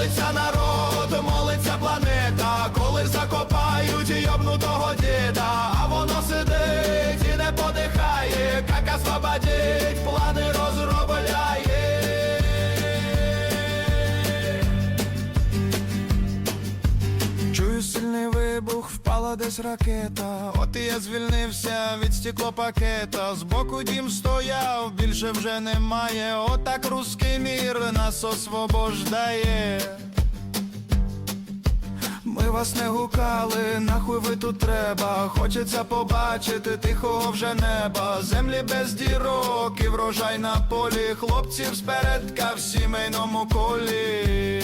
Молиться народ, молиться планета, коли закопають йобнутого діда, а воно сидить і не подихає, как освободить, плани розробляє. Чую сильний вибух, впала десь ракета. От і я звільнився від стеклопакета. Збоку дім стояв, більше вже немає. Отак руський мір нас освобождає. Ми вас не гукали, нахуй ви тут треба. Хочеться побачити тихого вже неба. Землі без дірок і врожай на полі. Хлопців спередка в сімейному колі.